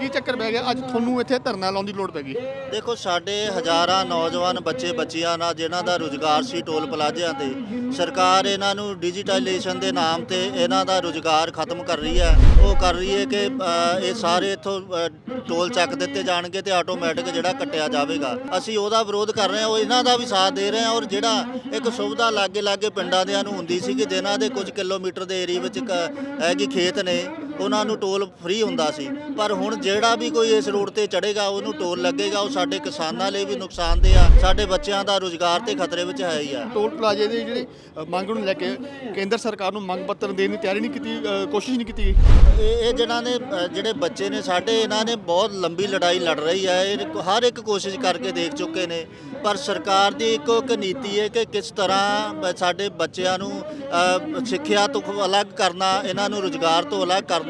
ਕੀ ਚੱਕਰ ਪੈ ਗਿਆ? ਅੱਜ ਤੁਹਾਨੂੰ ਇੱਥੇ ਧਰਨਾ ਲਾਉਣ ਦੀ ਲੋੜ ਪੈ ਗਈ। ਦੇਖੋ ਸਾਡੇ ਹਜ਼ਾਰਾਂ ਨੌਜਵਾਨ ਬੱਚੇ ਬੱਚੀਆਂ ਨਾਲ ਜਿਨ੍ਹਾਂ ਦਾ ਰੁਜ਼ਗਾਰ ਸੀ ਟੋਲ ਪਲਾਜ਼ਿਆਂ ਤੇ ਸਰਕਾਰ ਇਹਨਾਂ ਨੂੰ ਡਿਜੀਟਾਈਜੇਸ਼ਨ ਦੇ ਨਾਮ ਤੇ ਇਹਨਾਂ ਦਾ ਰੁਜ਼ਗਾਰ ਖਤਮ ਕਰ ਰਹੀ ਹੈ। ਉਹ ਕਰ ਰਹੀ ਹੈ ਕਿ ਅ, ਇਹ ਸਾਰੇ ਇੱਥੋਂ ਅ, ਟੋਲ ਚੱਕ ਦਿੱਤੇ ਜਾਣਗੇ ਤੇ ਆਟੋਮੈਟਿਕ ਜਿਹੜਾ ਕੱਟਿਆ ਜਾਵੇਗਾ। ਅਸੀਂ ਉਹਦਾ ਵਿਰੋਧ ਕਰ ਰਹੇ ਹਾਂ ਉਹ ਇਹਨਾਂ ਦਾ ਵੀ ਸਾਥ ਦੇ ਰਹੇ ਹਾਂ ਔਰ ਜਿਹੜਾ ਇੱਕ ਸੁਵਿਧਾ ਲਾਗੇ ਲਾਗੇ ਪਿੰਡਾਂ ਦਿਆਂ ਨੂੰ ਹੁੰਦੀ ਸੀ ਕਿ ਜਿਨ੍ਹਾਂ ਦੇ ਕੁਝ ਕਿਲੋਮੀਟਰ ਦੇ ਏਰੀਆ ਵਿੱਚ ਕ- ਹੈਗੀ ਖੇਤ ਨੇ ਉਹਨਾਂ ਨੂੰ ਟੋਲ ਫ੍ਰੀ ਹੁੰਦਾ ਸੀ। ਪਰ ਹੁਣ ਜਿਹੜਾ ਵੀ ਕੋਈ ਇਸ ਰੋਡ ਤੇ ਚੜੇਗਾ ਉਹਨੂੰ ਟੋਲ ਲੱਗੇਗਾ ਉਹ ਸਾਡੇ ਕਿਸਾਨਾਂ ਲਈ ਵੀ ਨੁਕਸਾਨਦੇਹ ਆ। ਸਾਡੇ ਬੱਚਿਆਂ ਦਾ ਰੁਜ਼ਗਾਰ ਤੇ ਖਤਰੇ ਵਿੱਚ ਹੈ ਹੀ ਆ। ਟੋਲ ਪਲਾਜ਼ੇ ਦੀ ਜਿਹੜੀ ਮੰਗ ਨੂੰ ਲੈ ਕੇ ਕੇਂਦਰ ਸਰਕਾਰ ਨੂੰ ਮੰਗ ਪੱਤਰ ਦੇਣ ਦੀ ਤਿਆਰੀ ਨਹੀਂ ਕੀਤੀ ਕੋਸ਼ਿਸ਼ ਨਹੀਂ ਕੀਤੀ ਇਹ ਜਿਹਨਾਂ ਨੇ ਜਿਹੜੇ ਬੱਚੇ ਨੇ ਸਾਡੇ ਇਹਨਾਂ ਨੇ ਬਹੁਤ ਲੰਬੀ ਲੜਾਈ ਲੜ ਰਹੀ ਹੈ ਇਹ ਹਰ ਇੱਕ ਕੋਸ਼ਿਸ਼ ਕਰਕੇ ਦੇਖ ਚੁੱਕੇ ਨੇ। ਪਰ ਸਰਕਾਰ ਦੀ ਇੱਕੋ ਇੱਕ ਨੀਤੀ ਹੈ ਕਿ ਕਿਸ ਤਰ੍ਹਾਂ ਸਾਡੇ ਬੱਚਿਆਂ ਨੂੰ ਸਿੱਖਿਆ ਤੋਂ ਅਲੱਗ ਕਰਨਾ ਇਹਨਾਂ ਨੂੰ ਰੁਜ਼ਗਾਰ ਤੋਂ ਅਲੱਗ ਕਰਨਾ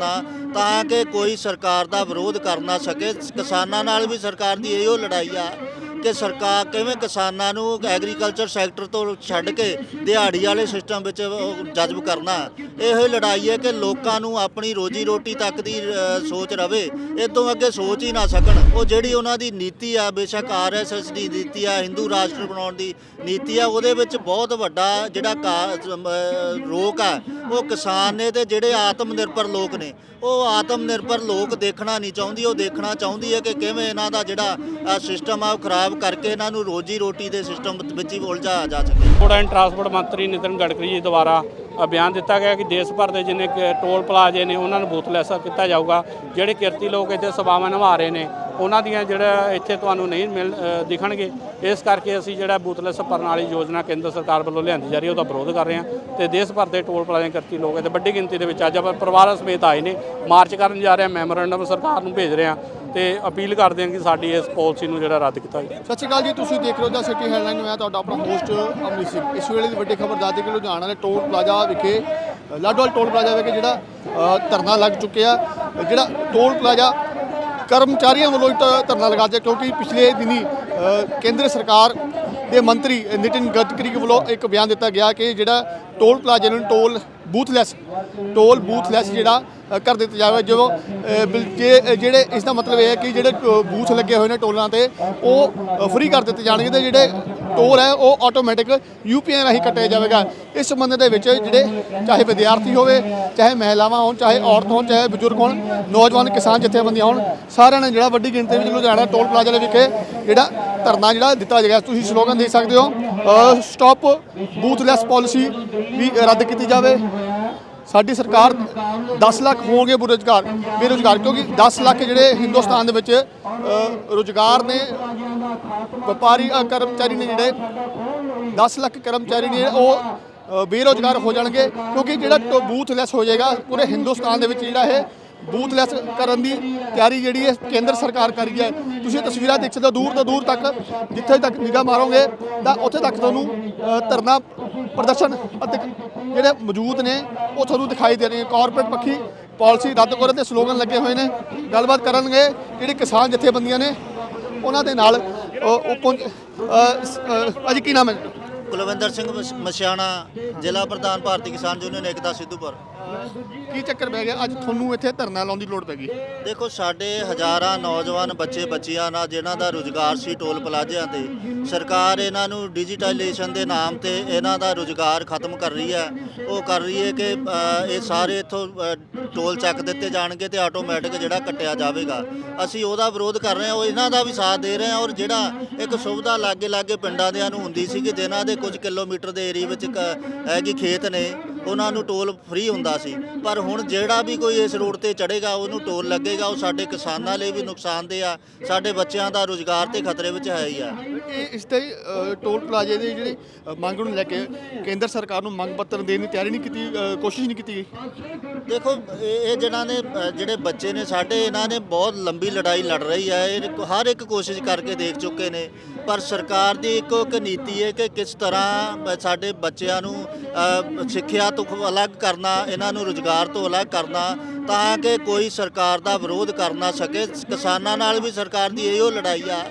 ਤਾਂ ਕਿ ਕੋਈ ਸਰਕਾਰ ਦਾ ਵਿਰੋਧ ਕਰ ਨਾ ਸਕੇ। ਕਿਸਾਨਾਂ ਨਾਲ ਵੀ ਸਰਕਾਰ ਦੀ ਇਹੋ ਲੜਾਈ ਆ। ਕਿ ਸਰਕਾਰ ਕਿਵੇਂ ਕਿਸਾਨਾਂ ਨੂੰ ਐਗਰੀਕਲਚਰ ਸੈਕਟਰ ਤੋਂ ਛੱਡ ਕੇ ਦਿਹਾੜੀ ਵਾਲੇ ਸਿਸਟਮ ਵਿੱਚ ਜਜ਼ਬ ਕਰਨਾ? ਇਹੋ ਹੀ ਲੜਾਈ ਹੈ ਕਿ ਲੋਕਾਂ ਨੂੰ ਆਪਣੀ ਰੋਜੀ ਰੋਟੀ ਤੱਕ ਦੀ ਸੋਚ ਰਵੇ ਇਹ ਤੋਂ ਅੱਗੇ ਸੋਚ ਹੀ ਨਾ ਸਕਣ। ਉਹ ਜਿਹੜੀ ਉਹਨਾਂ ਦੀ ਨੀਤੀ ਆ, ਬੇਸ਼ੱਕ ਆਰਐਸਐਸ ਦੀ ਨੀਤੀ ਆ ਹਿੰਦੂ ਰਾਸ਼ਟਰ ਬਣਾਉਣ ਦੀ ਨੀਤੀ ਆ, ਉਹਦੇ ਵਿੱਚ ਬਹੁਤ ਵੱਡਾ ਜਿਹੜਾ ਕਾ- ਰੋਕ ਆ, ਉਹ ਕਿਸਾਨ ਨੇ ਤੇ ਜਿਹੜੇ ਆਤਮ ਨਿਰਭਰ ਲੋਕ ਨੇ ਉਹ ਆਤਮ ਨਿਰਭਰ ਲੋਕ ਦੇਖਣਾ ਨਹੀਂ ਚਾਹੁੰਦੀ, ਉਹ ਦੇਖਣਾ ਚਾਹੁੰਦੀ ਹੈ ਕਿ ਕਿਵੇਂ ਇਹਨਾਂ ਦਾ ਜਿਹੜਾ ਸਿਸਟਮ ਆ, ਉਹ ਖਰਾਬ ਕਰਕੇ ਇਹਨਾਂ ਨੂੰ ਰੋਜੀ ਰੋਟੀ ਦੇ ਸਿਸਟਮ ਵਿੱਚ ਹੀ ਉਲਝਾਇਆ ਜਾ ਸਕੇ। ਰੋਡ ਐਂਡ ਟਰਾਂਸਪੋਰਟ ਮੰਤਰੀ ਨਿਤਿਨ ਗਡਕਰੀ ਜੀ ਦੁਆਰਾ ਬਿਆਨ ਦਿੱਤਾ ਗਿਆ ਕਿ ਦੇਸ਼ ਭਰ ਦੇ ਜਿੰਨੇ ਟੋਲ ਪਲਾਜ਼ੇ ਨੇ, ਉਹਨਾਂ ਨੂੰ ਬੂਥਲੈਸ ਕੀਤਾ ਜਾਊਗਾ। ਜਿਹੜੇ ਕਿਰਤੀ ਲੋਕ ਇੱਥੇ ਸੇਵਾਵਾਂ ਨਿਭਾ ਰਹੇ ਨੇ, ਉਹਨਾਂ ਦੀਆਂ ਜਿਹੜਾ ਇੱਥੇ ਤੁਹਾਨੂੰ ਨਹੀਂ ਮਿਲ ਦਿਖਣਗੇ। ਇਸ ਕਰਕੇ ਅਸੀਂ ਜਿਹੜਾ ਬੂਥਲੈਸ ਪ੍ਰਣਾਲੀ ਯੋਜਨਾ ਕੇਂਦਰ ਸਰਕਾਰ ਵੱਲੋਂ ਲਿਆਂਦੀ ਜਾ ਰਹੀ ਹੈ, ਉਹਦਾ ਵਿਰੋਧ ਕਰ ਰਹੇ ਹਾਂ। ਤੇ ਦੇਸ਼ ਭਰ ਦੇ ਟੋਲ ਪਲਾਜ਼ੇ ਕਿਰਤੀ ਲੋਕ ਇੱਥੇ ਵੱਡੀ ਗਿਣਤੀ ਦੇ ਵਿੱਚ ਅੱਜ ਆਪਾਂ ਪਰਿਵਾਰਾਂ ਸਮੇਤ ਆਏ ਨੇ। ਮਾਰਚ ਕਰਨ ਜਾ ਰਹੇ ਹਾਂ, ਮੈਮੋਰੈਂਡਮ ਸਰਕਾਰ ਨੂੰ ਭੇਜ ਰਹੇ ਹਾਂ। ਤੇ ਅਪੀਲ ਕਰਦੇ ਹਾਂ ਕਿ ਸਾਡੀ ਇਸ ਪਾਲਿਸੀ ਨੂੰ ਜਿਹੜਾ ਰੱਦ ਕੀਤਾ ਜਾਵੇ। ਸਤਿ ਸ਼੍ਰੀ ਅਕਾਲ ਜੀ ਤੁਸੀਂ ਦੇਖ ਰਹੇ ਹੋ ਦਾ ਸਿਟੀ ਹੈਡਲਾਈਨ। ਮੈਂ ਤੁਹਾਡਾ ਆਪਣਾ ਹੋਸਟ ਅਮਰੀਕ ਸਿੰਘ। ਇਸ ਵੇਲੇ ਦੀ ਵੱਡੀ ਖਬਰ ਦੱਸਦੇ ਕਿ ਲੁਧਿਆਣਾ ਦੇ ਟੋਲ ਪਲਾਜ਼ਾ ਵਿਖੇ ਅ, ਲਾਡੋਵਾਲ ਟੋਲ ਪਲਾਜ਼ਾ ਵਿਖੇ ਜਿਹੜਾ ਧਰਨਾ ਲੱਗ ਚੁੱਕਿਆ ਜਿਹੜਾ ਟੋਲ ਪਲਾਜ਼ਾ ਕਰਮਚਾਰੀਆਂ ਵੱਲੋਂ ਧਰਨਾ ਲਗਾ ਦਿੱਤਾ ਕਿਉਂਕਿ ਪਿਛਲੇ ਦਿਨੀ ਕੇਂਦਰ ਸਰਕਾਰ ਦੇ ਮੰਤਰੀ ਨਿਤਿਨ ਗਡਕਰੀ ਵੱਲੋਂ ਇੱਕ ਬਿਆਨ ਦਿੱਤਾ ਗਿਆ ਕਿ ਜਿਹੜਾ ਟੋਲ ਪਲਾਜ਼ੇ ਨੂੰ ਟੋਲ ਬੂਥਲੈਸ ਟੋਲ ਬੂਥਲੈਸ ਜਿਹੜਾ ਕਰ ਦਿੱਤਾ ਜਾਵੇ ਜੋ ਬਿਲ- ਜੇ- ਜਿਹੜੇ, ਇਸ ਦਾ ਮਤਲਬ ਇਹ ਹੈ ਕਿ ਜਿਹੜੇ ਬੂਥ ਲੱਗੇ ਹੋਏ ਨੇ ਟੋਲਾਂ ਤੇ, ਉਹ ਫ੍ਰੀ ਕਰ ਦਿੱਤੇ ਜਾਣਗੇ ਤੇ ਜਿਹੜੇ ਟੋਲ ਹੈ, ਉਹ ਆਟੋਮੈਟਿਕ ਯੂਪੀਆਈ ਰਾਹੀਂ ਕੱਟਿਆ ਜਾਵੇਗਾ। ਇਸ ਸੰਬੰਧ ਦੇ ਵਿੱਚ ਜਿਹੜੇ, ਚਾਹੇ ਵਿਦਿਆਰਥੀ ਹੋਵੇ, ਚਾਹੇ ਮਹਿਲਾਵਾਂ ਹੋਣ, ਚਾਹੇ ਔਰਤ ਹੋਣ, ਚਾਹੇ ਬਜ਼ੁਰਗ ਹੋਣ, ਨੌਜਵਾਨ, ਕਿਸਾਨ ਜਥੇਬੰਦੀਆਂ ਹੋਣ, ਸਾਰਿਆਂ ਨੇ ਜਿਹੜਾ ਵੱਡੀ ਗਿਣਤੀ ਵਿੱਚ ਲੁਧਿਆਣਾ ਟੋਲ ਪਲਾਜ਼ਾ ਦੇ ਵਿਖੇ ਜਿਹੜਾ ਧਰਨਾ ਜਿਹੜਾ ਦਿੱਤਾ ਜਾਏਗਾ ਤੁਸੀਂ ਸਲੋਗਨ ਦੇਖ ਸਕਦੇ ਹੋ ਸਟਾਪ ਬੂਥਲੈਸ ਪਾਲਿਸੀ ਵੀ ਰੱਦ ਕੀਤੀ ਜਾਵੇ। ਸਾਡੀ ਸਰਕਾਰ 10 ਲੱਖ ਹੋਣਗੇ ਬੇਰੁਜ਼ਗਾਰ ਬੇਰੁਜ਼ਗਾਰ ਕਿਉਂਕਿ 10 ਲੱਖ ਜਿਹੜੇ ਹਿੰਦੁਸਤਾਨ ਦੇ ਵਿੱਚ ਰੁਜ਼ਗਾਰ ਨੇ ਵਪਾਰੀ ਕਰਮਚਾਰੀ ਨੇ ਜਿਹੜੇ 10 ਲੱਖ ਕਰਮਚਾਰੀ ਨੇ ਉਹ ਅ, ਬੇਰੁਜ਼ਗਾਰ ਹੋ ਜਾਣਗੇ ਕਿਉਂਕਿ ਜਿਹੜਾ ਟ- ਬੂਥਲੈਸ ਹੋ ਜਾਏਗਾ ਪੂਰੇ ਹਿੰਦੁਸਤਾਨ ਦੇ ਵਿੱਚ ਜਿਹੜਾ ਇਹ ਬੂਥਲੈਸ ਕਰਨ ਦੀ ਤਿਆਰੀ ਜਿਹੜੀ ਹੈ ਕੇਂਦਰ ਸਰਕਾਰ ਕਰ ਰਹੀ ਹੈ। ਤੁਸੀਂ ਤਸਵੀਰਾਂ ਦੇਖ ਸਕਦੇ ਹੋ ਦੂਰ ਤੋਂ ਦੂਰ ਤੱਕ ਜਿੱਥੇ ਤੱਕ ਨਿਗਾਹ ਮਾਰੋਗੇ ਤਾਂ ਉੱਥੇ ਤੱਕ ਤੁਹਾਨੂੰ ਧਰਨਾ ਪ੍ਰਦਰਸ਼ਨ ਅਤੇ ਜਿਹੜੇ ਮੌਜੂਦ ਨੇ ਉਹ ਤੁਹਾਨੂੰ ਦਿਖਾਈ ਦੇ ਰਹੇ ਨੇ ਕਾਰਪੋਰੇਟ ਪੱਖੀ ਪਾਲਿਸੀ ਰੱਦ ਕਰਨ ਦੇ ਸਲੋਗਨ ਲੱਗੇ ਹੋਏ ਨੇ ਗੱਲਬਾਤ ਕਰਨਗੇ ਜਿਹੜੇ ਕਿਸਾਨ ਜਥੇਬੰਦੀਆਂ ਨੇ ਉਹਨਾਂ ਦੇ ਨਾਲ ਉਹ ਪਹੁੰਚ- ਅ, ਸ- ਅ, ਕੀ ਨਾਮ ਹੈ ਕੁਲਵਿੰਦਰ ਸਿੰਘ ਮਸ- ਮਸਿਆਣਾ ਜ਼ਿਲ੍ਹਾ ਪ੍ਰਧਾਨ ਭਾਰਤੀ ਕਿਸਾਨ ਯੂਨੀਅਨ ਏਕਤਾ ਸਿੱਧੂਪੁਰ। ਕੀ ਚੱਕਰ ਪੈ ਗਿਆ? ਅੱਜ ਤੁਹਾਨੂੰ ਇੱਥੇ ਧਰਨਾ ਲਾਉਣ ਦੀ ਲੋੜ ਪੈ ਗਈ। ਦੇਖੋ ਸਾਡੇ ਹਜ਼ਾਰਾਂ ਨੌਜਵਾਨ ਬੱਚੇ ਬੱਚੀਆਂ ਨਾਲ ਜਿਨ੍ਹਾਂ ਦਾ ਰੁਜ਼ਗਾਰ ਸੀ ਟੋਲ ਪਲਾਜ਼ਿਆਂ ਤੇ ਸਰਕਾਰ ਇਹਨਾਂ ਨੂੰ ਡਿਜੀਟਾਈਜੇਸ਼ਨ ਦੇ ਨਾਮ ਤੇ ਇਹਨਾਂ ਦਾ ਰੁਜ਼ਗਾਰ ਖਤਮ ਕਰ ਰਹੀ ਹੈ। ਉਹ ਕਰ ਰਹੀ ਹੈ ਕਿ ਅ, ਇਹ ਸਾਰੇ ਇੱਥੋਂ ਟੋਲ ਚੱਕ ਦਿੱਤੇ ਜਾਣਗੇ ਤੇ ਆਟੋਮੈਟਿਕ ਜਿਹੜਾ ਕੱਟਿਆ ਜਾਵੇਗਾ। ਅਸੀਂ ਉਹਦਾ ਵਿਰੋਧ ਕਰ ਰਹੇ ਹਾਂ ਉਹ ਇਹਨਾਂ ਦਾ ਵੀ ਸਾਥ ਦੇ ਰਹੇ ਹਾਂ ਔਰ ਜਿਹੜਾ ਇੱਕ ਸੁਵਿਧਾ ਲਾਗੇ ਲਾਗੇ ਪਿੰਡਾਂ ਦਿਆਂ ਨੂੰ ਹੁੰਦੀ ਸੀ ਕਿ ਜਿਨ੍ਹਾਂ ਦੇ ਕੁਝ ਕਿਲੋਮੀਟਰ ਦੇ ਏਰੀਆ ਵਿੱਚ ਕ- ਹੈਗੀ ਖੇਤ ਨੇ। ਉਹਨਾਂ ਨੂੰ ਟੋਲ ਫ੍ਰੀ ਹੁੰਦਾ ਸੀ। ਪਰ ਹੁਣ ਜਿਹੜਾ ਵੀ ਕੋਈ ਇਸ ਰੋਡ ਤੇ ਚੜੇਗਾ ਉਹਨੂੰ ਟੋਲ ਲੱਗੇਗਾ। ਉਹ ਸਾਡੇ ਕਿਸਾਨਾਂ ਲਈ ਵੀ ਨੁਕਸਾਨਦੇਹ ਆ। ਸਾਡੇ ਬੱਚਿਆਂ ਦਾ ਰੁਜ਼ਗਾਰ ਤੇ ਖਤਰੇ ਵਿੱਚ ਹੈ ਹੀ ਆ। ਇਸ ਤੇ ਟੋਲ ਪਲਾਜ਼ੇ ਦੀ ਜਿਹੜੀ ਮੰਗ ਨੂੰ ਲੈ ਕੇ ਕੇਂਦਰ ਸਰਕਾਰ ਨੂੰ ਮੰਗ ਪੱਤਰ ਦੇਣ ਦੀ ਤਿਆਰੀ ਨਹੀਂ ਕੀਤੀ ਕੋਸ਼ਿਸ਼ ਨਹੀਂ ਕੀਤੀ ਗਈ? ਦੇਖੋ ਇਹ ਜਿਹਨਾਂ ਨੇ ਜਿਹੜੇ ਬੱਚੇ ਨੇ ਸਾਡੇ ਇਹਨਾਂ ਨੇ ਬਹੁਤ ਲੰਬੀ ਲੜਾਈ ਲੜ ਰਹੀ ਹੈ। ਇਹ ਹਰ ਇੱਕ ਕੋਸ਼ਿਸ਼ ਕਰਕੇ ਦੇਖ ਚੁੱਕੇ ਨੇ। ਪਰ ਸਰਕਾਰ ਦੀ ਇੱਕੋ ਇੱਕ ਨੀਤੀ ਹੈ ਕਿ ਕਿਸ ਤਰ੍ਹਾਂ ਸਾਡੇ ਬੱਚਿਆਂ ਨੂੰ ਸਿੱਖਿਆ ਤੋਂ ਅਲੱਗ ਕਰਨਾ, ਇਹਨਾਂ ਨੂੰ ਰੁਜ਼ਗਾਰ ਤੋਂ ਅਲੱਗ ਕਰਨਾ, ਤਾਂ ਕਿ ਕੋਈ ਸਰਕਾਰ ਦਾ ਵਿਰੋਧ ਕਰ ਨਾ ਸਕੇ। ਕਿਸਾਨਾਂ ਨਾਲ ਵੀ ਸਰਕਾਰ ਦੀ ਇਹੋ ਲੜਾਈ ਆ।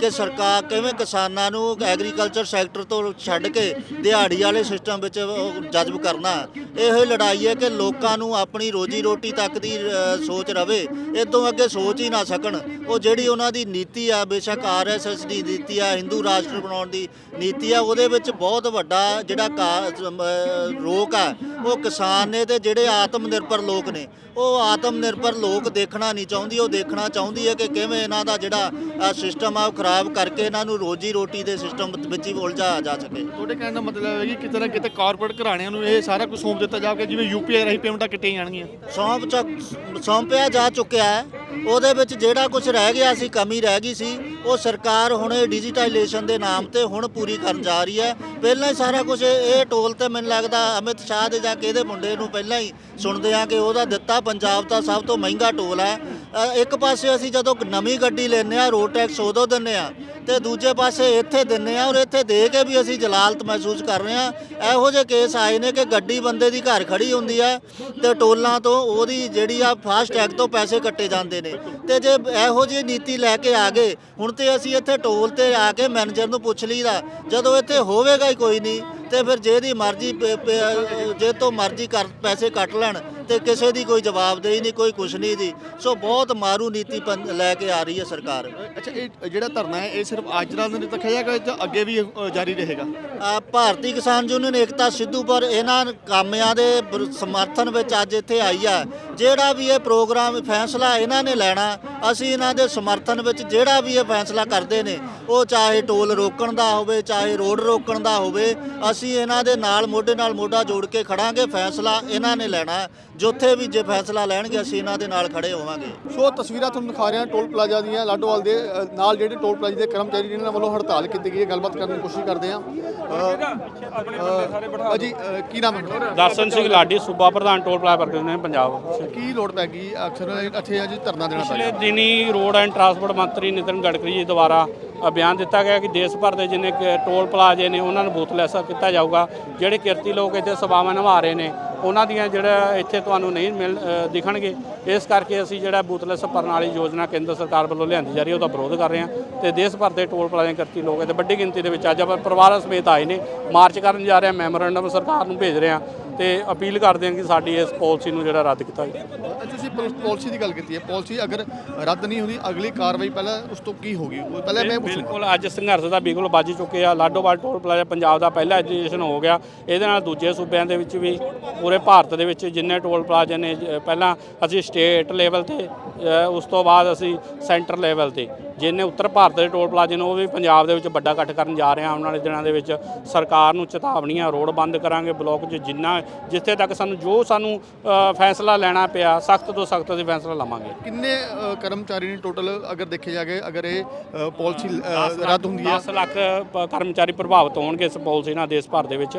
ਕਿ ਸਰਕਾਰ ਕਿਵੇਂ ਕਿਸਾਨਾਂ ਨੂੰ ਐਗਰੀਕਲਚਰ ਸੈਕਟਰ ਤੋਂ ਛੱਡ ਕੇ ਦਿਹਾੜੀ ਵਾਲੇ ਸਿਸਟਮ ਵਿੱਚ ਜਜ਼ਬ ਕਰਨਾ? ਇਹੋ ਹੀ ਲੜਾਈ ਹੈ ਕਿ ਲੋਕਾਂ ਨੂੰ ਆਪਣੀ ਰੋਜੀ ਰੋਟੀ ਤੱਕ ਦੀ ਸੋਚ ਰਵੇ ਇਹ ਤੋਂ ਅੱਗੇ ਸੋਚ ਹੀ ਨਾ ਸਕਣ। ਉਹ ਜਿਹੜੀ ਉਹਨਾਂ ਦੀ ਨੀਤੀ ਆ, ਬੇਸ਼ੱਕ ਆਰਐਸਐਸ ਦੀ ਨੀਤੀ ਆ ਹਿੰਦੂ ਰਾਸ਼ਟਰ ਬਣਾਉਣ ਦੀ ਨੀਤੀ ਆ, ਉਹਦੇ ਵਿੱਚ ਬਹੁਤ ਵੱਡਾ ਜਿਹੜਾ ਕਾ- ਰੋਕ ਆ, ਉਹ ਕਿਸਾਨ ਨੇ ਤੇ ਜਿਹੜੇ ਆਤਮ ਨਿਰਭਰ ਲੋਕ ਨੇ, ਉਹ ਆਤਮ ਨਿਰਭਰ ਲੋਕ ਦੇਖਣਾ ਨਹੀਂ ਚਾਹੁੰਦੀ, ਉਹ ਦੇਖਣਾ ਚਾਹੁੰਦੀ ਹੈ ਕਿ ਕਿਵੇਂ ਇਹਨਾਂ ਦਾ ਜਿਹੜਾ ਸਿਸਟਮ ਆ, ਉਹ ਖਰਾਬ ਕਰਕੇ ਇਹਨਾਂ ਨੂੰ ਰੋਜੀ ਰੋਟੀ ਦੇ ਸਿਸਟਮ ਵਿੱਚ ਹੀ ਉਲਝਾਇਆ ਜਾ ਸਕੇ। ਤੁਹਾਡੇ ਕਹਿਣ ਦਾ ਮਤਲਬ ਹੈ ਕਿ ਕਿਤੇ ਨਾ ਕਿਤੇ ਕਾਰਪੋਰੇਟ ਘਰਾਣਿਆਂ ਨੂੰ ਇਹ ਸਾਰਾ ਕੁਝ ਸੌਂਪ ਦਿੱਤਾ ਜਾਵੇ ਜਿਵੇਂ ਯੂਪੀਆਈ ਰਾਹੀਂ ਪੇਮੈਂਟਾਂ ਕਿੱਟੀਆਂ ਜਾਣਗੀਆਂ ਸੌਂਪ ਚ ਸੌਂਪਿਆ ਜਾ ਚੁੱਕਿਆ ਹੈ। ਉਹਦੇ ਵਿੱਚ ਜਿਹੜਾ ਕੁਝ ਰਹਿ ਗਿਆ ਸੀ, ਕਮੀ ਰਹਿ ਗਈ ਸੀ, ਉਹ ਸਰਕਾਰ ਹੁਣ ਇਹ ਡਿਜੀਟਾਈਜੇਸ਼ਨ ਦੇ ਨਾਮ ਤੇ ਹੁਣ ਪੂਰੀ ਕਰਨ ਜਾ ਰਹੀ ਹੈ। ਪਹਿਲਾਂ ਹੀ ਸਾਰਾ ਕੁਝ ਇਹ ਟੋਲ ਤੇ ਮੈਨੂੰ ਲੱਗਦਾ ਅਮਿਤ ਸ਼ਾਹ ਦੇ ਜਾਂ ਕਿਹਦੇ ਮੁੰਡੇ ਨੂੰ ਪਹਿਲਾਂ ਹੀ ਸੁਣਦੇ ਆ ਕਿ ਉਹਦਾ ਦਿੱਤਾ ਪੰਜਾਬ ਦਾ ਸਭ ਤੋਂ ਮਹਿੰਗਾ ਟੋਲ ਹੈ। ਇੱਕ ਪਾਸੇ ਅਸੀਂ ਜਦੋਂ ਨਵੀਂ ਗੱਡੀ ਲੈਂਦੇ ਆ ਰੋਡ ਟੈਕਸ ਉਦੋਂ ਦਿੰਦੇ ਆ ਤੇ ਦੂਜੇ ਪਾਸੇ ਇੱਥੇ ਦਿੰਨੇ ਆ ਔਰ ਇੱਥੇ ਦੇ ਕੇ ਵੀ ਅਸੀਂ ਜਲਾਲਤ ਮਹਿਸੂਸ ਕਰ ਰਹੇ ਆ ਇਹੋ ਜਿਹੇ ਕੇਸ ਆਏ ਨੇ ਕਿ ਗੱਡੀ ਬੰਦੇ ਦੀ ਘਰ ਖੜੀ ਹੁੰਦੀ ਹੈ ਤੇ ਟੋਲਾਂ ਤੋਂ ਉਹਦੀ ਜਿਹੜੀ ਆ ਫਾਸਟ ਟੈਗ ਤੋਂ ਪੈਸੇ ਕੱਟੇ ਜਾਂਦੇ ਨੇ। ਤੇ ਜੇ ਇਹੋ ਜਿਹੀ ਨੀਤੀ ਲੈ ਕੇ ਆ ਗਏ, ਹੁਣ ਤੇ ਅਸੀਂ ਇੱਥੇ ਟੋਲ ਤੇ ਆ ਕੇ ਮੈਨੇਜਰ ਨੂੰ ਪੁੱਛ ਲਈਦਾ, ਜਦੋਂ ਇੱਥੇ ਹੋਵੇਗਾ ਹੀ ਕੋਈ ਨਹੀਂ, ਤੇ ਫਿਰ ਜਿਹਦੀ ਮਰਜ਼ੀ ਪ- ਜੇ ਤੋਂ ਮਰਜ਼ੀ ਕਰ ਪੈਸੇ ਕੱਟ ਲੈਣ ਤੇ ਕਿਸੇ ਦੀ ਕੋਈ ਜਵਾਬਦੇਹੀ ਨਹੀਂ ਕੋਈ ਕੁਛ ਨਹੀਂ ਦੀ ਸੋ ਬਹੁਤ ਮਾਰੂ ਨੀਤੀ ਪੰ- ਲੈ ਕੇ ਆ ਰਹੀ ਹੈ ਸਰਕਾਰ। ਅੱਛਾ ਇਹ ਜਿਹੜਾ ਧਰਨਾ ਹੈ ਇਹ ਸਿਰਫ ਅੱਜ ਦਾ ਦਿਨ ਰੱਖਿਆ ਜਾਏਗਾ ਜਾਂ ਅੱਗੇ ਵੀ ਇਹ, ਅ, ਜਾਰੀ ਰਹੇਗਾ? ਆ ਭਾਰਤੀ ਕਿਸਾਨ ਯੂਨੀਅਨ ਏਕਤਾ ਸਿੱਧੂਪੁਰ ਇਹਨਾਂ ਕਾਮਿਆਂ ਦੇ ਸਮਰਥਨ ਵਿੱਚ ਅੱਜ ਇੱਥੇ ਆਈ ਆ। ਜਿਹੜਾ ਵੀ ਇਹ ਪ੍ਰੋਗਰਾਮ ਫੈਸਲਾ ਇਹਨਾਂ ਨੇ ਲੈਣਾ ਅਸੀਂ ਇਹਨਾਂ ਦੇ ਸਮਰਥਨ ਵਿੱਚ ਜਿਹੜਾ ਵੀ ਇਹ ਫੈਸਲਾ ਕਰਦੇ ਨੇ ਉਹ ਚਾਹੇ ਟੋਲ ਰੋਕਣ ਦਾ ਹੋਵੇ ਚਾਹੇ ਰੋਡ ਰੋਕਣ ਦਾ ਹੋਵੇ ਅਸੀਂ ਇਹਨਾਂ ਦੇ ਨਾਲ ਮੋਢੇ ਨਾਲ ਮੋਢਾ ਜੋੜ ਕੇ ਖੜਾਂਗੇ ਫੈਸਲਾ ਇਹਨਾਂ ਨੇ ਲੈਣਾ। ਜਿੱਥੇ ਵੀ ਜੇ ਫੈਸਲਾ ਲੈਣਗੇ ਅਸੀਂ ਇਹਨਾਂ ਦੇ ਨਾਲ ਖੜੇ ਹੋਵਾਂਗੇ। ਸੋ ਤਸਵੀਰਾਂ ਤੁਹਾਨੂੰ ਦਿਖਾ ਰਹੇ ਹਾਂ ਟੋਲ ਪਲਾਜ਼ਾ ਦੀਆਂ ਲਾਡੋਵਾਲ ਦੇ ਨਾਲ ਜਿਹੜੇ ਟੋਲ ਪਲਾਜ਼ਾ ਦੇ ਕਰਮਚਾਰੀ ਜਿਨ੍ਹਾਂ ਵੱਲੋਂ ਹੜਤਾਲ ਕੀਤੀ ਗਈ ਹੈ ਗੱਲਬਾਤ ਕਰਨ ਦੀ ਕੋਸ਼ਿਸ਼ ਕਰਦੇ ਹਾਂ। ਅ, ਜੀ ਅ, ਕੀ ਨਾਮ ਹੈ? ਦਰਸ਼ਨ ਸਿੰਘ ਲਾਡੀ ਸੂਬਾ ਪ੍ਰਧਾਨ ਟੋਲ ਪਲਾਜ਼ਾ ਪ੍ਰਗਟ ਨੇ ਪੰਜਾਬ। ਕੀ ਲੋੜ ਪੈ ਗਈ? ਅਕਸਰ ਇੱਥੇ ਅੱਜ ਧਰਨਾ ਦੇਣਾ ਪੈ ਪਿਛਲੇ ਦਿਨੀ ਰੋਡ ਐਂਡ ਟਰਾਂਸਪੋਰਟ ਮੰਤਰੀ ਨਿਤਿਨ ਗਡਕਰੀ ਜੀ ਦੁਆਰਾ ਬਿਆਨ ਦਿੱਤਾ ਗਿਆ ਕਿ ਦੇਸ਼ ਭਰ ਦੇ ਜਿੰਨੇ ਟੋਲ ਪਲਾਜ਼ੇ ਨੇ ਉਹਨਾਂ ਨੂੰ ਬੂਥਲੈਸ ਕੀਤਾ ਜਾਊਗਾ। ਜਿਹੜੇ ਕਿਰਤੀ ਲੋਕ ਇੱਥੇ ਸੇਵਾਵਾਂ ਨਿਭਾ ਰਹੇ ਨੇ ਉਹਨਾਂ ਦੀਆਂ ਜਿਹੜਾ ਇੱਥੇ ਤੁਹਾਨੂੰ ਨਹੀਂ ਮਿਲ ਦਿਖਣਗੇ। ਇਸ ਕਰਕੇ ਅਸੀਂ ਜਿਹੜਾ ਬੂਥਲੈਸ ਪ੍ਰਣਾਲੀ ਯੋਜਨਾ ਕੇਂਦਰ ਸਰਕਾਰ ਵੱਲੋਂ ਲਿਆਂਦੀ ਜਾ ਰਹੀ ਹੈ, ਉਹਦਾ ਵਿਰੋਧ ਕਰ ਰਹੇ ਹਾਂ। ਤੇ ਦੇਸ਼ ਭਰ ਦੇ ਟੋਲ ਪਲਾਜ਼ੇ ਕਰਤੀ ਲੋਕ ਇੱਥੇ ਵੱਡੀ ਗਿਣਤੀ ਦੇ ਵਿੱਚ ਅੱਜ ਆਪਾਂ ਪਰਿਵਾਰਾਂ ਸਮੇਤ ਆਏ ਨੇ। ਮਾਰਚ ਕਰਨ ਜਾ ਰਹੇ ਹਾਂ, ਮੈਮੋਰੈਂਡਮ ਸਰਕਾਰ ਨੂੰ ਭੇਜ ਰਹੇ ਹਾਂ। ਤੇ ਅਪੀਲ ਕਰਦੇ ਹਾਂ ਕਿ ਸਾਡੀ ਇਸ ਪਾਲਿਸੀ ਨੂੰ ਜਿਹੜਾ ਰੱਦ ਕੀਤਾ ਜਾਵੇ। ਅੱਜ ਤੁਸੀਂ ਪਾਲਿਸੀ ਦੀ ਗੱਲ ਕੀਤੀ ਹੈ। ਪਾਲਿਸੀ ਅਗਰ ਰੱਦ ਨਹੀਂ ਹੁੰਦੀ ਅਗਲੀ ਕਾਰਵਾਈ ਪਹਿਲਾਂ ਉਸ ਤੋਂ ਕੀ ਹੋਗੀ ਪਹਿਲਾਂ ਮੈਂ ਬਿਲਕੁਲ ਅੱਜ ਸੰਘਰਸ਼ ਦਾ ਬਿਗੁਲ ਵੱਜ ਚੁੱਕੇ ਆ ਲਾਡੋਵਾਲ ਟੋਲ ਪਲਾਜ਼ਾ ਪੰਜਾਬ ਦਾ ਪਹਿਲਾ ਐਜੂਕੇਸ਼ਨ ਹੋ ਗਿਆ। ਇਹਦੇ ਨਾਲ ਦੂਜੇ ਸੂਬਿਆਂ ਦੇ ਵਿੱਚ ਵੀ ਪੂਰੇ ਭਾਰਤ ਦੇ ਵਿੱਚ ਜਿੰਨੇ ਟੋਲ ਪਲਾਜ਼ੇ ਨੇ ਪਹਿਲਾਂ ਅਸੀਂ ਸਟੇਟ ਲੈਵਲ ਤੇ ਉਸ ਤੋਂ ਬਾਅਦ ਅਸੀਂ ਸੈਂਟਰ ਲੈਵਲ ਤੇ। ਜਿੰਨੇ ਉੱਤਰ ਭਾਰਤ ਦੇ ਟੋਲ ਪਲਾਜ਼ੇ ਨੇ ਉਹ ਵੀ ਪੰਜਾਬ ਦੇ ਵਿੱਚ ਵੱਡਾ ਇਕੱਠ ਕਰਨ ਜਾ ਰਹੇ। ਹਾਂ ਆਉਣ ਵਾਲੇ ਦਿਨਾਂ ਦੇ ਵਿੱਚ ਸਰਕਾਰ ਨੂੰ ਚੇਤਾਵਨੀਆਂ ਰੋਡ ਬੰਦ ਕਰਾਂਗੇ ਬਲਾਕ 'ਚ ਜਿੰਨਾ ਜਿੱਥੇ ਤੱਕ ਸਾਨੂੰ ਜੋ ਸਾਨੂੰ ਫੈਸਲਾ ਲੈਣਾ ਪਿਆ ਸਖਤ ਤੋਂ ਸਖਤ ਅਸੀਂ ਫੈਸਲਾ ਲਵਾਂਗੇ। ਕਿੰਨੇ ਕਰਮਚਾਰੀ ਨੇ ਟੋਟਲ ਅਗਰ ਦੇਖੇ ਜਾਗੇ ਅਗਰ ਇਹ ਪਾਲਿਸੀ ਰੱਦ ਹੁੰਦੀ ਹੈ? 10 ਲੱਖ ਕਰਮਚਾਰੀ ਪ੍ਰਭਾਵਿਤ ਹੋਣਗੇ ਇਸ ਪਾਲਿਸੀ ਨਾਲ ਦੇਸ਼ ਭਰ ਦੇ ਵਿੱਚ।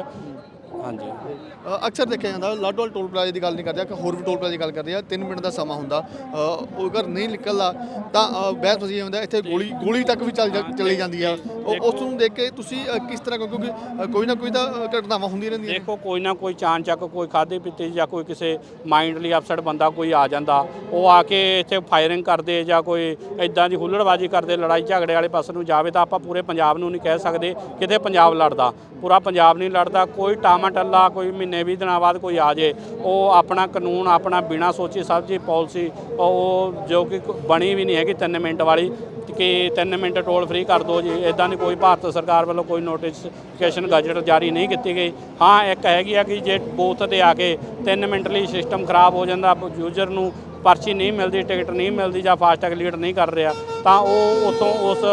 ਹਾਂਜੀ। ਅ, ਅਕਸਰ ਦੇਖਿਆ ਜਾਂਦਾ ਲਾਡੋਵਾਲ ਟੋਲ ਪਲਾਜ਼ੇ ਦੀ ਗੱਲ ਨਹੀਂ ਕਰਦੇ ਕਿ ਹੋਰ ਵੀ ਟੋਲ ਪਲਾਜ਼ੇ ਦੀ ਗੱਲ ਕਰਦੇ ਆ 3 ਮਿੰਟ ਦਾ ਸਮਾਂ ਹੁੰਦਾ। ਅ, ਉਹ ਅਗਰ ਨਹੀਂ ਨਿਕਲਦਾ ਤਾਂ ਅ, ਬਹਿਸ ਵਜੀ ਹੁੰਦਾ ਇੱਥੇ ਗੋਲੀ ਗੋਲੀ ਤੱਕ ਵੀ ਚੱਲ ਜਾ- ਚਲੀ ਜਾਂਦੀ ਆ। ਉਹ ਉਸ ਨੂੰ ਦੇਖ ਕੇ ਤੁਸੀਂ ਅ, ਕਿਸ ਤਰ੍ਹਾਂ ਕਿਉਂਕਿ ਅ, ਕੋਈ ਨਾ ਕੋਈ ਤਾਂ ਅ, ਘਟਨਾਵਾਂ ਹੁੰਦੀਆਂ ਰਹਿੰਦੀਆਂ ਨੇ। ਦੇਖੋ ਕੋਈ ਨਾ ਕੋਈ ਚਾਨ ਚੱਕ ਕੋਈ ਖਾਦੇ ਪੀਤੇ ਜਾਂ ਕੋਈ ਕਿਸੇ ਮਾਈਂਡਲੀ ਅਪਸੈਟ ਬੰਦਾ ਕੋਈ ਆ ਜਾਂਦਾ। ਉਹ ਆ ਕੇ ਇੱਥੇ ਫਾਇਰਿੰਗ ਕਰਦੇ ਜਾਂ ਕੋਈ ਇਦਾਂ ਦੀ ਹੁੱਲੜਬਾਜ਼ੀ ਕਰਦੇ ਲੜਾਈ ਝਗੜੇ ਵਾਲੇ ਪਾਸੇ ਨੂੰ ਜਾਵੇ ਤਾਂ ਆਪਾਂ ਪੂਰੇ ਪੰਜਾਬ ਨੂੰ ਨਹੀਂ ਕਹਿ ਸਕਦੇ ਕਿਤੇ ਪੰਜਾਬ ਲੜਦਾ। ਪੂਰਾ ਪੰਜਾਬ ਨਹੀਂ ਲੜਦਾ ਕੋਈ ਟਾਮਾ ਟੱਲਾ, ਕੋਈ ਮਹੀਨੇ 20 ਦਿਨਾਂ ਬਾਅਦ ਕੋਈ ਆ ਜੇ, ਉਹ ਆਪਣਾ ਕਾਨੂੰਨ, ਆਪਣਾ ਬਿਨਾ ਸੋਚੀ ਸਮਝੀ ਪਾਲਿਸੀ, ਉਹ ਜੋ ਕਿ ਬਣੀ ਵੀ ਨਹੀਂ ਹੈਗੀ 3 ਮਿੰਟ ਵਾਲੀ, ਕਿ 3 ਮਿੰਟ ਟੋਲ ਫ੍ਰੀ ਕਰ ਦਿਓ ਜੀ। ਇਦਾਂ ਦੀ ਕੋਈ ਭਾਰਤ ਸਰਕਾਰ ਵੱਲੋਂ ਕੋਈ ਨੋਟੀਫਿਕੇਸ਼ਨ ਗਜਟ ਜਾਰੀ ਨਹੀਂ ਕੀਤੀ ਗਈ। ਹਾਂ, ਇੱਕ ਹੈਗੀ ਆ ਕਿ ਜੇ ਬੂਥ ਤੇ ਆ ਕੇ 3 ਮਿੰਟ ਲਈ ਸਿਸਟਮ ਖਰਾਬ ਹੋ ਜਾਂਦਾ ਯੂਜ਼ਰ ਨੂੰ ਪਰਚੀ ਨਹੀਂ ਮਿਲਦੀ ਟਿਕਟ ਨਹੀਂ ਮਿਲਦੀ ਜਾਂ ਫਾਸਟੈਗ ਲੀਡ ਨਹੀਂ ਕਰ ਰਿਹਾ ਤਾਂ ਉਹ ਉਥੋਂ ਉਸ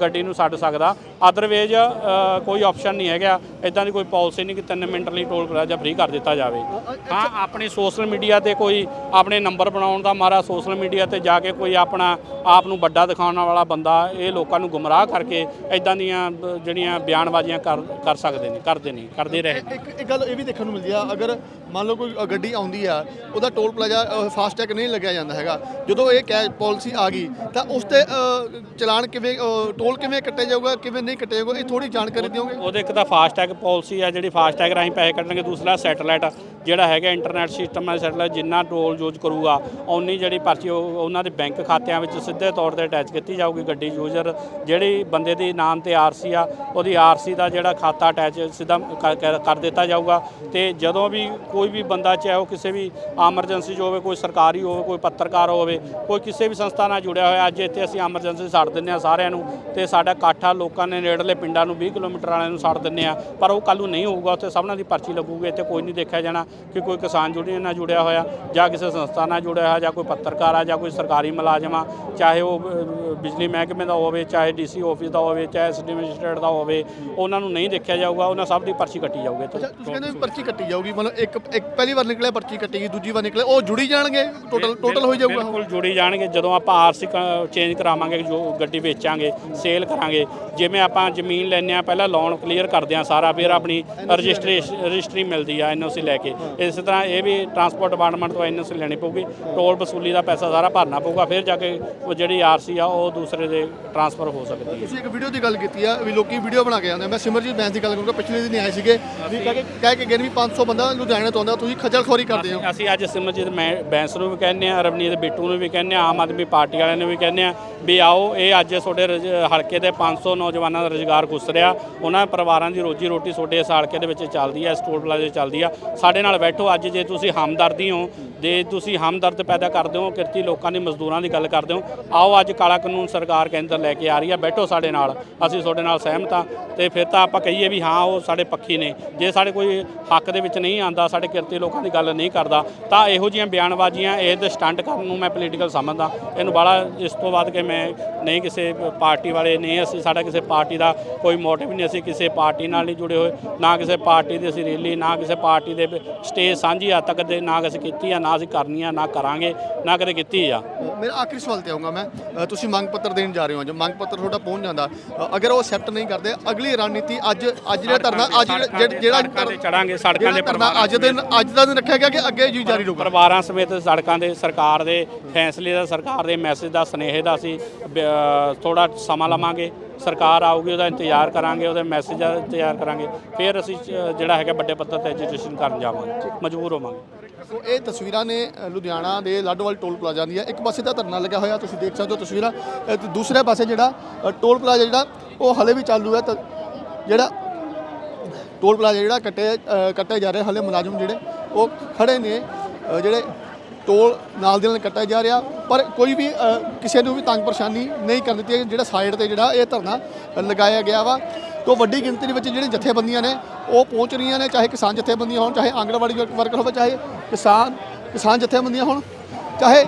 ਗੱਡੀ ਨੂੰ ਛੱਡ ਸਕਦਾ। ਅਦਰਵੇਜ਼ ਕੋਈ ਆਪਸ਼ਨ ਨਹੀਂ ਹੈਗਾ। ਇਦਾਂ ਦੀ ਕੋਈ ਪਾਲਿਸੀ ਨਹੀਂ ਕਿ 3 ਮਿੰਟ ਲਈ ਟੋਲ ਪਲਾਜ਼ਾ ਫ੍ਰੀ ਕਰ ਦਿੱਤਾ ਜਾਵੇ। ਹਾਂ ਆਪਣੀ ਸੋਸ਼ਲ ਮੀਡੀਆ ਤੇ ਕੋਈ ਆਪਣੇ ਨੰਬਰ ਬਣਾਉਣ ਦਾ ਮਾਰਾ ਸੋਸ਼ਲ ਮੀਡੀਆ ਤੇ ਜਾ ਕੇ ਕੋਈ ਆਪਣਾ ਆਪ ਨੂੰ ਵੱਡਾ ਦਿਖਾਉਣ ਵਾਲਾ ਬੰਦਾ ਇਹ ਲੋਕਾਂ ਨੂੰ ਗੁੰਮਰਾਹ ਕਰਕੇ ਇਦਾਂ ਦੀਆਂ ਜਿਹੜੀਆਂ ਬਿਆਨਬਾਜ਼ੀਆਂ ਕਰ ਕਰ ਸਕਦੇ ਨੇ ਕਰਦੇ ਨੇ ਕਰਦੇ ਰਹੇ ਇੱਕ ਇੱਕ ਗੱਲ ਇਹ ਵੀ ਦੇਖਣ ਨੂੰ ਮਿਲਦੀ ਆ ਅਗਰ ਮੰਨ ਲਓ ਕੋਈ ਗੱਡੀ ਆਉਂਦੀ ਆ ਉਹਦਾ ਟੋਲ ਪਲਾਜ਼ਾ ਫਾਸਟੈਗ ਨਹੀਂ ਲੱਗਿਆ ਜਾਂਦਾ ਹੈਗਾ। ਜਦੋਂ ਇਹ ਕੈਸ਼ ਪਾਲਿਸੀ ਆ ਗਈ ਤਾਂ ਉਸ ਤੇ ਚਲਾਨ ਕਿਵੇਂ ਅ, ਟੋਲ ਕਿਵੇਂ ਕੱਟਿਆ ਜਾਊਗਾ ਕਿਵੇਂ ਨਹੀਂ ਕੱਟਿਆ ਜਾਊਗਾ ਇਹ ਥੋੜੀ ਜਾਣਕਾਰੀ ਦਿਓਗੇ? ਉਹਦੇ ਇੱਕ ਤਾਂ ਫਾਸਟੈਗ ਪਾਲਿਸੀ ਆ ਜਿਹੜੀ ਫਾਸਟੈਗ ਰਾਹੀਂ ਪੈਸੇ ਕੱਢਣਗੇ ਦੂਸਰਾ ਸੈਟਲਾਈਟ ਜਿਹੜਾ ਹੈਗਾ ਇੰਟਰਨੈਟ ਸਿਸਟਮ ਹੈ ਸੈਟਲਾਈਟ ਜਿੰਨਾ ਟੋਲ ਯੂਜ਼ ਕਰੂਗਾ ਓਨੀ ਜਿਹੜੀ ਪਰਚੀ ਉਹ- ਉਹਨਾਂ ਦੇ ਬੈਂਕ ਖਾਤਿਆਂ ਵਿੱਚ ਸਿੱਧੇ ਤੌਰ ਤੇ ਅਟੈਚ ਕੀਤੀ ਜਾਊਗੀ ਗੱਡੀ ਯੂਜ਼ਰ ਜਿਹੜੀ ਬੰਦੇ ਦੇ ਨਾਮ ਤੇ ਆਰਸੀ ਆ ਉਹਦੀ ਆਰਸੀ ਦਾ ਜਿਹੜਾ ਖਾਤਾ ਅਟੈਚ ਸਿੱਧਾ ਕਰ- ਕਰ- ਕਰ ਦਿੱਤਾ ਜਾਊਗਾ ਤੇ ਜਦੋਂ ਵੀ ਕੋਈ ਵੀ ਬੰਦਾ ਚਾਹੇ ਉਹ ਕਿਸੇ ਵੀ ਐਮਰਜੈਂਸੀ 'ਚ ਹੋਵੇ ਕੋਈ ਸਰਕਾਰੀ ਹੋਵੇ ਕੋਈ ਪੱਤਰਕਾਰ ਹੋਵੇ ਕੋਈ ਕਿਸੇ ਵੀ ਸੰਸਥਾ ਨਾਲ ਜੁੜਿਆ ਹੋਇਆ ਅੱਜ ਇੱਥੇ ਅਸੀਂ ਐਮਰਜੈਂਸੀ ਛੱਡ ਦਿੰਦੇ ਆ ਸਾਰਿਆਂ ਨੂੰ ਤੇ ਸਾਡਾ ਇਕੱਠਾ ਲੋਕਾਂ ਨੇ ਨੇੜਲੇ ਪਿੰਡਾਂ ਨੂੰ 20 ਕਿਲੋਮੀਟਰ ਵਾਲਿਆਂ ਨੂੰ ਛੱਡ ਦਿੰਦੇ ਆ। ਪਰ ਉਹ ਕੱਲ੍ਹ ਨੂੰ ਨਹੀਂ ਹੋਊਗਾ ਉੱਥੇ ਸਭਨਾਂ ਦੀ ਪਰਚੀ ਲੱਗੂਗੀ ਇੱਥੇ ਕੋਈ ਨਹੀਂ ਦੇਖਿਆ ਜਾਣਾ ਕਿ ਕੋਈ ਕਿਸਾਨ ਯੂਨੀਅਨ ਨਾਲ ਜੁੜਿਆ ਹੋਇਆ ਜਾਂ ਕਿਸੇ ਸੰਸਥਾ ਨਾਲ ਜੁੜਿਆ ਹੋਇਆ ਜਾਂ ਕੋਈ ਪੱਤਰਕਾਰ ਆ ਜਾਂ ਕੋਈ ਸਰਕਾਰੀ ਮੁਲਾਜ਼ਮ ਆ ਚਾਹੇ ਉਹ ਬਿਜਲੀ ਮਹਿਕਮੇ ਦਾ ਹੋਵੇ ਚਾਹੇ ਡੀਸੀ ਆਫਿਸ ਦਾ ਹੋਵੇ ਚਾਹੇ ਐਸਡੀ ਮੈਜਿਸਟਰੇਟ ਦਾ ਹੋਵੇ ਉਹਨਾਂ ਨੂੰ ਨਹੀਂ ਦੇਖਿਆ ਜਾਊਗਾ ਉਹਨਾਂ ਸਭ ਦੀ ਪਰਚੀ ਕੱਟੀ ਜਾਊਗੀ ਇੱਥੇ। ਤੁਸੀਂ ਕਹਿੰਦੇ ਪਰਚੀ ਕੱਟੀ ਜਾਊਗੀ ਮਤਲਬ ਇੱਕ ਇੱਕ ਪਹਿਲੀ ਵਾਰ ਨਿਕਲਿਆ ਪਰਚੀ ਕੱਟੀ ਗਈ ਦੂਜੀ ਵਾਰ ਨਿਕਲਿਆ ਉਹ ਜੁੜੀ ਜਾਣਗੇ ਟੋਟਲ ਟੋਟਲ ਹੋਈ ਜਾਊਗਾ ਬਿਲਕੁਲ ਜੁੜੀ ਜਾਣਗੇ ਜਦੋਂ ਆਪਾਂ ਆਰਸੀ ਚੇਂਜ ਕਰਾਵਾਂਗੇ ਜੋ ਗੱਡੀ ਵੇਚਾਂਗੇ ਸੇਲ ਕਰਾਂਗੇ। ਜਿਵੇਂ ਆਪਾਂ ਜ਼ਮੀਨ ਲੈਂਦੇ ਆ ਪਹਿਲਾਂ ਲੋਨ ਕਲੀਅਰ ਕਰਦੇ ਆ ਸਾਰਾ ਫਿਰ ਆਪਣੀ ਰਜਿਸਟ੍ਰੇਸ਼ਨ ਰਜਿਸਟਰੀ ਮਿਲਦੀ ਆ ਐਨਓਸੀ ਲੈ ਕੇ। ਇਸੇ ਤਰ੍ਹਾਂ ਇਹ ਵੀ ਟਰਾਂਸਪੋਰਟ ਡਿਪਾਰਟਮੈਂਟ ਤੋਂ ਐਨਓਸੀ ਲੈਣੀ ਪਊਗੀ। ਟੋਲ ਵਸੂਲੀ ਦਾ ਪੈਸਾ ਸਾਰਾ ਭਰਨਾ ਪਊਗਾ ਫਿਰ ਜਾ ਕੇ ਉਹ ਜਿਹੜੀ ਆਰਸੀ ਆ ਉਹ ਦੂਸਰੇ ਦੇ ਟਰਾਂਸਫਰ ਹੋ ਸਕਦੀ ਹੈ। ਤੁਸੀਂ ਇੱਕ ਵੀਡੀਓ ਦੀ ਗੱਲ ਕੀਤੀ ਆ ਵੀ ਲੋਕੀ ਵੀਡੀਓ ਬਣਾ ਕੇ ਆਉਂਦੇ ਆ। ਮੈਂ ਸਿਮਰਜੀਤ ਬੈਂਸ ਦੀ ਗੱਲ ਕਰੂੰਗਾ ਪਿਛਲੇ ਦਿਨ ਆਏ ਸੀਗੇ। ਵੀ ਕਹਿ ਕੇ ਕਹਿ ਕੇ ਗਏ ਵੀ 500 ਬੰਦਾ ਲੁਧਿਆਣੇ ਤੋਂ ਆਉਂਦਾ ਤੁਸੀਂ ਖੱਜਲ ਖੋਰੀ ਕਰਦੇ ਹੋ। ਅਸੀਂ ਅੱਜ ਸਿਮਰਜੀਤ ਬੈਂਸ ਨੂੰ ਵੀ ਕਹਿੰਦੇ ਆ ਰਵਨੀਤ ਬਿੱਟੂ ਨੂੰ ਵੀ ਕਹਿੰਦੇ ਆ ਆਮ ਆਦਮੀ ਪਾਰਟੀ ਵਾਲਿਆਂ ਨੂੰ ਵੀ ਕਹਿੰਦੇ ਆ ਵੀ ਆਓ, ਇਹ ਅੱਜ ਤੁਹਾਡੇ ਰਜ- ਹਲਕੇ ਦੇ 500 ਨੌਜਵਾਨਾਂ ਦਾ ਰੁਜ਼ਗਾਰ ਘੁੱਸ ਰਿਹਾ। ਉਹਨਾਂ ਪਰਿਵਾਰਾਂ ਦੀ ਰੋਜੀ ਰੋਟੀ ਤੁਹਾਡੇ ਇਸ ਹਲਕੇ ਦੇ ਵਿੱਚ ਚੱਲਦੀ ਆ ਸਟੋਰ ਪਲਾਜ਼ੇ ਚੱਲਦੀ ਆ। ਸਾਡੇ ਨਾਲ ਬੈਠੋ ਅੱਜ, ਜੇ ਤੁਸੀਂ ਹਮਦਰਦੀ ਹੋ, ਜੇ ਤੁਸੀਂ ਹਮਦਰਦ ਪੈਦਾ ਕਰਦੇ ਹੋ, ਕਿਰਤੀ ਲੋਕਾਂ ਦੀ ਮਜ਼ਦੂਰਾਂ ਦੀ ਗੱਲ ਕਰਦੇ ਹੋ, ਆਓ ਅੱਜ ਕਾਲਾ ਕਾਨੂੰਨ ਸਰਕਾਰ ਕੇਂਦਰ ਲੈ ਕੇ ਆ ਰਹੀ ਆ, ਬੈਠੋ ਸਾਡੇ ਨਾਲ, ਅਸੀਂ ਤੁਹਾਡੇ ਨਾਲ ਸਹਿਮਤ ਆ ਤੇ ਫਿਰ ਤਾਂ ਆਪਾਂ ਕਹੀਏ ਵੀ ਹਾਂ, ਉਹ ਸਾਡੇ ਪੱਖੀ ਨੇ। ਜੇ ਸਾਡੇ ਕੋਈ ਹੱਕ ਦੇ ਵਿੱਚ ਨਹੀਂ ਆਂਦਾ ਸਾਡੇ ਕਿਰਤੀ ਲੋਕਾਂ ਦੀ ਗੱਲ ਨਹੀਂ ਕਰਦਾ, ਤਾਂ ਇਹੋ ਜੀਆਂ ਬਿਆਨਬਾਜ਼ੀਆਂ ਇਹ ਤੇ ਸਟੰਟ ਕਰਨ ਨੂੰ ਮੈਂ ਪੋਲੀਟੀਕਲ ਸਮਝਦਾ। ਇਹਨੂੰ ਬੜਾ ਇਸ ਤੋਂ ਬਾਅਦ ਕਿ ਮੈਂ ਨਹੀਂ ਕਿਸੇ ਪਾਰਟੀ ਵਾਲੇ ਨਹੀਂ ਅਸੀਂ ਸਾਡਾ ਕਿਸੇ ਪਾਰਟੀ ਦਾ ਕੋਈ ਮੋਟਿਵ ਨਹੀਂ ਅਸੀਂ ਕਿਸੇ ਪਾਰਟੀ ਨਾਲ ਨਹੀਂ ਜੁੜੇ ਹੋਏ। ਨਾ ਕਿਸੇ ਪਾਰਟੀ ਦੀ ਅਸੀਂ ਰੈਲੀ ਨਾ ਕਿਸੇ ਪਾਰਟੀ ਦੇ ਸਟੇਜ ਸਾਂਝੀ ਅੱਜ ਤੱਕ ਦੇ ਨਾ ਅਸੀਂ ਕੀਤੀ ਆ ਨਾ ਅਸੀਂ ਕਰਨੀ ਆ ਨਾ ਕਰਾਂਗੇ ਨਾ ਕਦੇ ਕੀਤੀ ਆ। ਮੇਰਾ ਆਖਰੀ ਸਵਾਲ ਤੇ ਆਉਂਗਾ ਮੈਂ। ਤੁਸੀਂ ਮੰਗ ਪੱਤਰ ਦੇਣ ਜਾ ਰਹੇ ਹੋ ਅੱਜ ਮੰਗ ਪੱਤਰ ਤੁਹਾਡਾ ਪਹੁੰਚ ਜਾਂਦਾ। ਅਗਰ ਉਹ ਅਸੈਪਟ ਨਹੀਂ ਕਰਦੇ ਅਗਲੀ ਰਣਨੀਤੀ ਅੱਜ ਅੱਜ ਜਿਹੜਾ ਧਰਨਾ ਅੱਜ ਜਿਹੜਾ- ਚੜਾਂਗੇ ਸੜਕਾਂ ਦੇ ਧਰਨਾ ਅੱਜ ਦੇ ਅੱਜ ਦਾ ਦਿਨ ਰੱਖਿਆ ਗਿਆ ਕਿ ਅੱਗੇ ਜੀ ਜਾਰੀ ਰਹੂਗਾ? ਪਰਿਵਾਰਾਂ ਸਮੇਤ ਸੜਕਾਂ ਦੇ ਸਰਕਾਰ ਦੇ ਫੈਸਲੇ ਦਾ ਸਰਕਾਰ ਦੇ ਮੈਸੇਜ ਦਾ ਸਨੇਹ ਦਾ ਅਸੀਂ ਥੋੜਾ ਸਮਾਂ ਲਵਾਂਗੇ ਸਰਕਾਰ ਆਊਗੀ ਉਹਦਾ ਇੰਤਜ਼ਾਰ ਕਰਾਂਗੇ ਉਹਦੇ ਮੈਸੇਜ ਦਾ ਇੰਤਜ਼ਾਰ ਕਰਾਂਗੇ ਫਿਰ ਅਸੀਂ ਜਿਹੜਾ ਹੈਗਾ ਵੱਡੇ ਪੱਧਰ ਤੇ ਐਜੂਕੇਸ਼ਨ ਕਰਨ ਜਾਵਾਂਗੇ ਮਜਬੂਰ ਹੋਵਾਂਗੇ। ਸੋ ਇਹ ਤਸਵੀਰਾਂ ਨੇ ਲੁਧਿਆਣਾ ਦੇ ਲਾਡੋਵਾਲ ਟੋਲ ਪਲਾਜ਼ਾ ਦੀਆਂ। ਇੱਕ ਪਾਸੇ ਤਾਂ ਧਰਨਾ ਲੱਗਿਆ ਹੋਇਆ ਤੁਸੀਂ ਦੇਖ ਸਕਦੇ ਹੋ ਤਸਵੀਰਾਂ। ਤੇ ਦੂਸਰੇ ਪਾਸੇ ਜਿਹੜਾ ਟੋਲ ਪਲਾਜ਼ਾ ਜਿਹੜਾ ਉਹ ਹਲੇ ਵੀ ਚਾਲੂ ਹੈ ਤਾਂ ਜਿਹੜਾ ਟੋਲ ਪਲਾਜ਼ਾ ਜਿਹੜਾ ਕੱਟੇ ਅ, ਕੱਟੇ ਜਾ ਰਹੇ ਹਲੇ ਮੁਲਾਜ਼ਮ ਜਿਹੜੇ ਉਹ ਖੜੇ ਨੇ ਜਿਹੜੇ ਟੋਲ ਨਾਲ ਦੇ ਨਾਲ ਕੱਟਿਆ ਜਾ ਰਿਹਾ, ਪਰ ਕੋਈ ਵੀ ਕਿਸੇ ਨੂੰ ਵੀ ਤੰਗ ਪਰੇਸ਼ਾਨੀ ਨਹੀਂ ਕਰਨ ਦਿੱਤੀ ਜਿਹੜਾ ਸਾਈਡ ਤੇ ਜਿਹੜਾ ਇਹ ਧਰਨਾ ਲਗਾਇਆ ਗਿਆ ਵਾ। ਤੋਂ ਵੱਡੀ ਗਿਣਤੀ ਦੇ ਵਿੱਚ ਜਿਹੜੇ ਜਥੇਬੰਦੀਆਂ ਨੇ, ਉਹ ਪਹੁੰਚ ਰਹੀਆਂ ਨੇ, ਚਾਹੇ ਕਿਸਾਨ ਜਥੇਬੰਦੀਆਂ ਹੋਣ, ਚਾਹੇ ਆਂਗਣਵਾੜੀ ਵਰਕਰ ਹੋਵੇ, ਚਾਹੇ ਕਿਸਾਨ ਕਿਸਾਨ ਜਥੇਬੰਦੀਆਂ ਹੋਣ, ਚਾਹੇ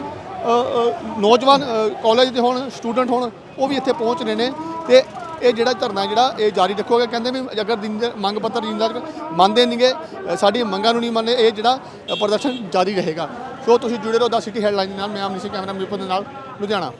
ਨੌਜਵਾਨ ਕਾਲਜ ਦੇ ਹੋਣ ਸਟੂਡੈਂਟ ਹੋਣ, ਉਹ ਵੀ ਇੱਥੇ ਪਹੁੰਚ ਰਹੇ ਨੇ। ਤੇ ਇਹ ਜਿਹੜਾ ਧਰਨਾ ਜਿਹੜਾ ਇਹ ਜਾਰੀ ਰੱਖੋਗੇ, ਕਹਿੰਦੇ ਵੀ ਅਗਰ ਦਿਨ ਦੇ- ਮੰਗ ਪੱਤਰ ਜਿੰਦਾਰ ਮੰਨਦੇ ਨਹੀਂਗੇ ਸਾਡੀਆਂ ਮੰਗਾਂ ਨੂੰ ਨਹੀਂ ਮੰਨਦੇ, ਇਹ ਜਿਹੜਾ ਪ੍ਰਦਰਸ਼ਨ ਜਾਰੀ ਰਹੇਗਾ। ਸੋ ਤੁਸੀਂ ਜੁੜੇ ਰਹੋ ਦਾ ਸਿਟੀ ਹੈਡਲਾਈਨ ਨਾਲ, ਮੈਂ ਅਮਨੀਤ ਸਿੰਘ ਕੈਮਰਾ ਮਿਲਪੁਰ ਦੇ ਨਾਲ, ਲੁਧਿਆਣਾ।